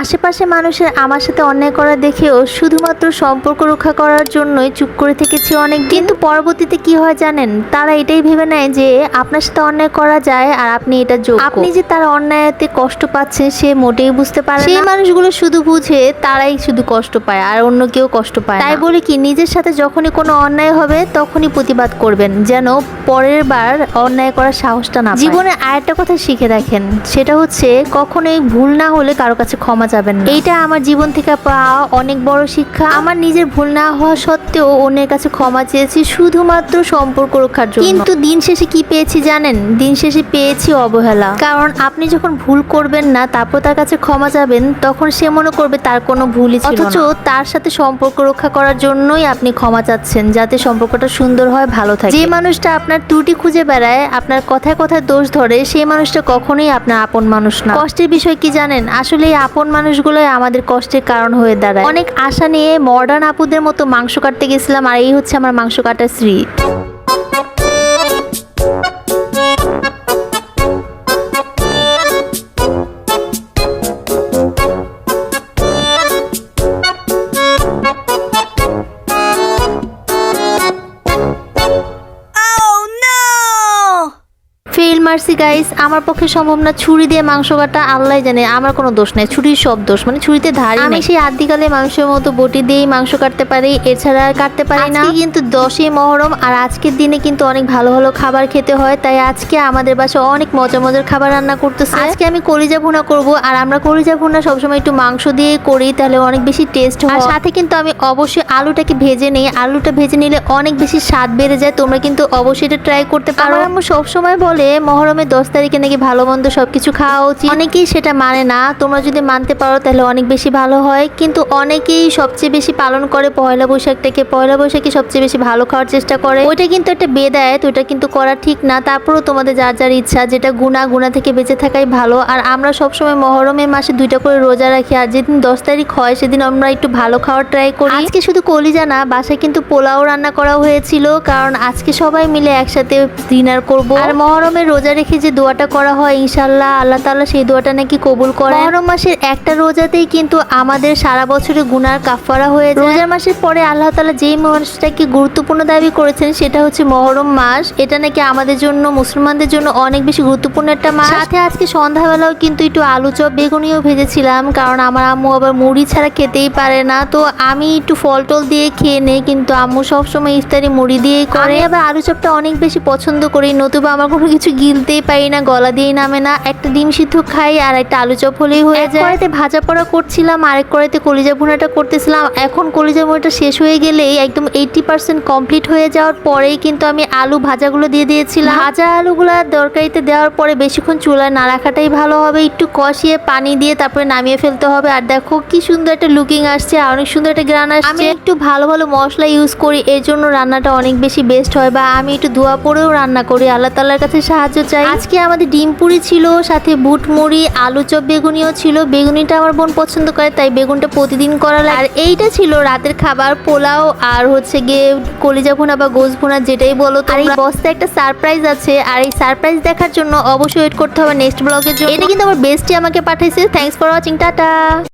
আশেপাশে মানুষের আমার সাথে অন্যায় করা দেখেও শুধুমাত্র সম্পর্ক রক্ষা করার জন্যই চুপ করে থেকেছি অনেক কিন্তু পরবর্তীতে কি হয় জানেন? তারা এটাই ভেবে নেয় যে আপনার সাথে অন্যায় করা যায় আর আপনি এটা যোগ্য। আপনি যে তার অন্যায়তে কষ্ট পাচ্ছেন সে মোটেই বুঝতে পারে। সেই মানুষগুলো শুধু বুঝে তারাই শুধু কষ্ট পায় আর অন্য কেউ কষ্ট পায় তাই বলে কি নিজের সাথে যখনই কোনো অন্যায় হবে তখনই প্রতিবাদ করবেন। যেন পরের বার অন্যায় করার সাহসটা না জীবনে আরেকটা কথা শিখে রাখেন সেটা হচ্ছে কখনোই ভুল না হলে কারও কাছে ক্ষমা যাবেন না। এইটা আমার জীবন থেকে পাওয়া অনেক বড় শিক্ষা। আমার নিজের ভুল না হওয়া সত্ত্বেও অন্যের কাছে ক্ষমা চেয়েছি শুধুমাত্র সম্পর্ক রক্ষার জন্য। কিন্তু দিন শেষে কি পেয়েছি জানেন? দিন শেষে পেয়েছি অবহেলা। কারণ আপনি যখন ভুল করবেন না, তারপর তার কাছে ক্ষমা চাবেন, তখন সে মনে করবে তার কোনো ভুলই ছিল অথচ তার সাথে সম্পর্ক রক্ষা করার জন্যই আপনি ক্ষমা চাচ্ছেন, যাতে সম্পর্কটা সুন্দর হয়, ভালো থাকে। যে মানুষটা আপনার ত্রুটি খুঁজে বেড়ায়, আপনার কথায় কথায় দোষ ধরে সেই মানুষটা কখনোই আপনার আপন মানুষ না। কষ্টের বিষয় কি জানেন? আসলে আপন মানুষগুলোই আমাদের কষ্টের কারণ হয়ে দাঁড়ায়। অনেক আশা নিয়ে মডার্ন আপুদের মতো মাংস কাটতে গেছিলাম আর এই হচ্ছে আমার মাংস কাটার স্ত্রী ফেল মার্সি গাইস আমার পক্ষে সম্ভব না। ছুরি দিয়ে মাংস কাটা আল্লাহ জানে। আমার কোনো দোষ নাই। ছুরির সব দোষ। মানে ছুরিতে ধার আমি সেই আদিকালে মানুষের মতো বটি দিয়েই মাংস কাটতে পারি। এছাড়া আর কাটতে পারি না। কিন্তু দশই মহরম আর আজকের দিনে কিন্তু অনেক ভালো ভালো খাবার খেতে হয়। তাই আজকে আমাদের বাসায় অনেক মজা মজার খাবার রান্না করতেছে। আজকে আমি কলিজা ভুনা করব আর আমরা কলিজা ভুনা সবসময় একটু মাংস দিয়ে করি তাহলে অনেক বেশি টেস্ট হয়। আর সাথে কিন্তু আমি অবশ্যই আলুটাকে ভেজে নেই। আলুটা ভেজে নিলে অনেক বেশি স্বাদ বেড়ে যায়। তোমরা কিন্তু অবশ্যই এটা ট্রাই করতে পারো। আমার সবসময় বলে মহরমের দশ তারিখে নাকি ভালো মন্দ সবকিছু খাওয়া উচিত। অনেকেই সেটা মানে না। তোমরা যদি মানতে পারো তাহলে অনেক বেশি ভালো হয়। কিন্তু অনেকেই সবচেয়ে বেশি পালন করে পয়লা বৈশাখটাকে। পয়লা বৈশাখে সবচেয়ে বেশি ভালো খাওয়ার চেষ্টা করে। ওইটা কিন্তু একটা বেদায় তো ওটা কিন্তু করা ঠিক না। তারপরেও তোমাদের যার যার ইচ্ছা, যেটা গুণা গুণা থেকে বেঁচে থাকাই ভালো। আর আমরা সবসময় মহরমের মাসে দুইটা করে রোজা রাখি। আর যেদিন দশ তারিখ হয়, সেদিন আমরা একটু ভালো খাওয়ার ট্রাই করি। আজকে শুধু কলিজা না, বাসায় কিন্তু পোলাও রান্না করা হয়েছিল। কারণ আজকে সবাই মিলে একসাথে ডিনার করব। আর মহরমের রোজা রেখে যে দোয়াটা করা হয় ইনশাল্লাহ আল্লাহ তাআলা সেই দোয়াটা নাকি কবুল করে মহরম মাসের একটা রোজাতেই কিন্তু আমাদের সারা বছরে গুনার কাফারা হয়ে যায়। রোজার মাসের পরে আল্লাহ তাআলা যেই মাসটাকে গুরুত্বপূর্ণ দাবি করেছেন সেটা হচ্ছে মহরম মাস। এটা নাকি আমাদের জন্য মুসলমানদের জন্য অনেক বেশি গুরুত্বপূর্ণ একটা মাস। সাথে আজকে সন্ধ্যাবেলাও কিন্তু একটু আলু চপ বেগুনিও ভেজেছিলাম কারণ আমার আম্মু আবার মুড়ি ছাড়া খেতেই পারে না। তো আমি একটু ফল টল দিয়ে খেয়ে নেই কিন্তু আম্মু সবসময় ইফতারি মুড়ি দিয়েই করে। আবার আলু চপটা অনেক বেশি পছন্দ করি নতুবা আমার কোনো কিছু গিলতেই পারি না গলা দিয়েই নামে না। একটা ডিম সিদ্ধ খাই আর একটা আলু চপ হলেই হয়ে যায়। কড়াইতে ভাজা পোড়া করছিলাম আরেক কড়াইতে কলিজা ভুনাটা করতেছিলাম। এখন কলিজা ভুনাটা শেষ হয়ে গেলেই একদম এইটি পার্সেন্ট কমপ্লিট হয়ে যাওয়ার পরেই কিন্তু আমি আলু ভাজাগুলো দিয়ে দিয়েছিলাম। ভাজা আলুগুলো তরকারিতে দেওয়ার পরে বেশিক্ষণ চুলায় না রাখাটাই ভালো হবে। একটু কষিয়ে পানি দিয়ে তারপরে নামিয়ে ফেলতে হবে। আর দেখো কি সুন্দর একটা লুকিং আসছে আর অনেক সুন্দর একটা গ্রান আসছে। আমি একটু ভালো ভালো মশলা ইউজ করি এর জন্য রান্নাটা অনেক বেশি বেস্ট হয় বা আমি একটু ধোয়া পরেও রান্না করি। আল্লাহ তাল্লার কাছে সাহায্য চাই। আজকে আমাদের ডিম পুরি ছিল, সাথে বুট মুড়ি, আলু চপ বেগুনিও ছিল। বেগুনিটা আমার বোন পছন্দ করে, তাই বেগুনটা প্রতিদিন করা লাগে। আর এইটা ছিল রাতের খাবার, পোলাও আর হচ্ছে গিয়ে কলিজা ভুনা বা গোস ভুনা, যেটাই বলো আর এই বস্তায় একটা সারপ্রাইজ আছে, আর এই সারপ্রাইজ দেখার জন্য অবশ্যই ওয়েট করতে হবে নেক্সট ব্লগের জন্য। এটা কিন্তু আমার বেস্টই আমাকে পাঠাইছে। Thanks for watching tata!